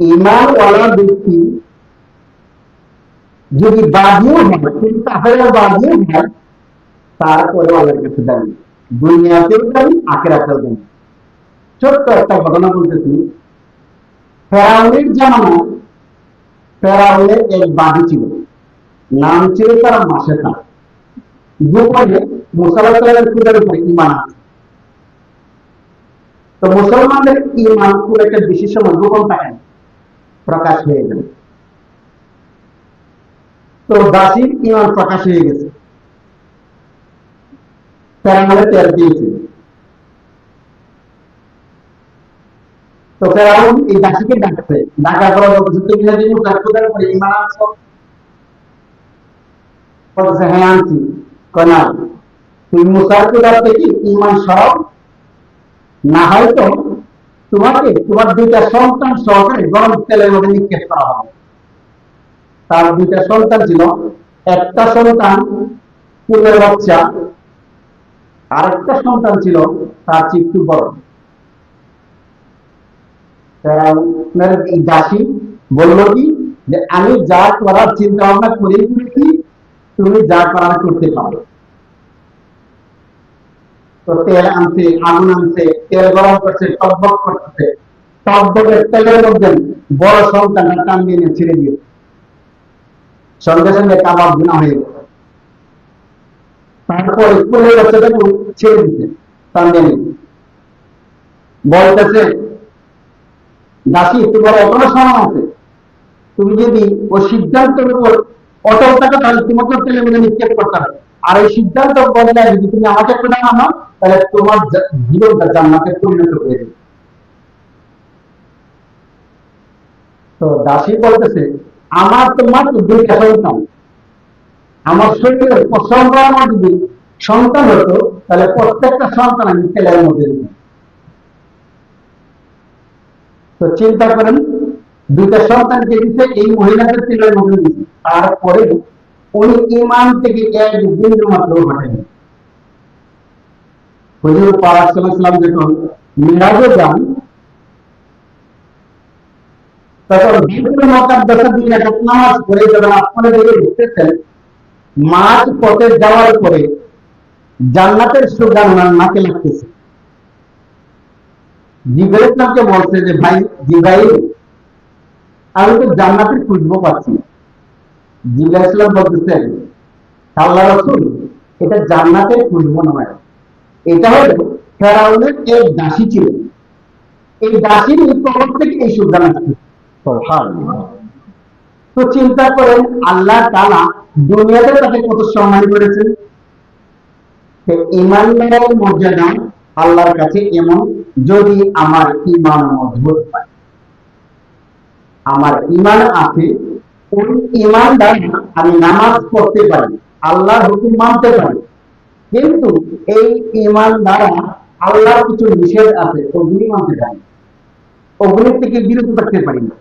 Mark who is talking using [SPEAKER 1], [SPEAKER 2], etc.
[SPEAKER 1] ইমানওয়ালা ব্যক্তি যদি বাজিও হয় কিন্তু কাফেরা বাজিও হয় তারপরে আল্লাহর কাছে দাঁড়ি দুনিয়াতেও দাঁড়ি আখেরাতেও দাঁড়ি ছোট্ট একটা ঘটনা বলতেছি। ফেরাউনের জামানায় ফেরাউনের এক বাড়ি ছিল। নাম ছিল তার মাসেকা গোপনে মুসাল্লাহের পূজার উপরে ইমান আছে তো মুসলমানদের ইমান খুব একটা বেশি সময় গোপন থাকে না, প্রকাশ হয়ে গেল। তো দাসীর ইমান প্রকাশ হয়ে গেছে। ফেরাউনের তেল দিয়েছে। তো ফেরাউন এই দাসীকে ডাকছে। ডাকার পর বলছে তুমি যদি মুসার পূজার উপরে ইমান আনছো। বলতেছে হ্যাঁ আনছি। কয়, না, তুমি মুসার পূজার থেকে ইমান সরাও। না হয়তো তোমাকে, তোমার দুইটা সন্তান সহকারে গরম তেলের মধ্যে নিক্ষেপ করা হবে। তার দুইটা সন্তান ছিল, একটা সন্তান কুলের বাচ্চা, আরেকটা সন্তান ছিল তার একটু বড়। এই দাসী বলল কি, যে আমি যা করার চিন্তা ভাবনা করে, তুমি যা করার করতে পারো। তো তেল আনছে, আগুন আনছে, তেল গরম করছে টকবক করতেছে। টকবকের তেলের মধ্যে বড় সন্তানটা টান দিয়ে ছেড়ে দিয়েছে। সঙ্গে সঙ্গে কাবাব গুণা হয়ে গেল তারপরে বাচ্চাটাকে ছেড়ে দিতে টান দিয়ে বলতেছে, দাসী, তোমার এখনও সময় আছে। তুমি যদি ওই সিদ্ধান্তের উপর অটল থাকো, তাহলে তোমাকে তেলে মধ্যে নিক্ষেপ করতে হবে। আর এই সিদ্ধান্ত বদলায় যদি তুমি আমাকে একটু না মানো তাহলে তোমার জীবনটা জান্নাতে পরিণত হয়ে যাবে। তো দাসী বলতেছে, আমার তো মাত্র দুইটা সন্তান। আমার শরীরের প্রসঙ্গ যদি সন্তান হতো, তাহলে প্রত্যেকটা সন্তান আমি তেলের মধ্যে দিতাম। তো চিন্তা করেন, দুইটা সন্তানকে দিতে এই মহিলাদের তেলের মধ্যে দিচ্ছে তারপরে উনি ইমান থেকে এক বিন্দু মাত্র ঘটেনি। যখন মিরাজে যান, তখন মকাদ্দাসের দিন নামাজ যখন দিকে মাঝ পথে যাওয়ার পরে জান্নাতের সুগান ওনার নাকে লাগতেছে। ইসলামকে বলছে যে, ভাই জিব্রাইল, আমি তো জান্নাতের খুঁজবো পাচ্ছি না। ইসলাম বলতেছেন আল্লাহ রাসূল এটা জান্নাতের খুঁজবো নয় এটা হলো ফেরাউনের এক দাসী ছিল। এই দাসীর থেকে এই সুদান তো চিন্তা করেন আল্লাহ তাআলা দুনিয়াতে তাকে কত সম্মান করেছেন? তো ইমানদারের মর্যাদা আল্লাহর কাছে এমন যদি আমার ইমান মজবুত হয়। আমার ইমান আছে ওই ইমানদার আমি নামাজ পড়তে পারি, আল্লাহর হুকুম মানতে পারি। কিন্তু এই ইমান দ্বারা আল্লাহর কিছু নিষেধ আছে ওগুলি মানতে পারি। ওগুলির থেকে বিরত থাকতে পারি না।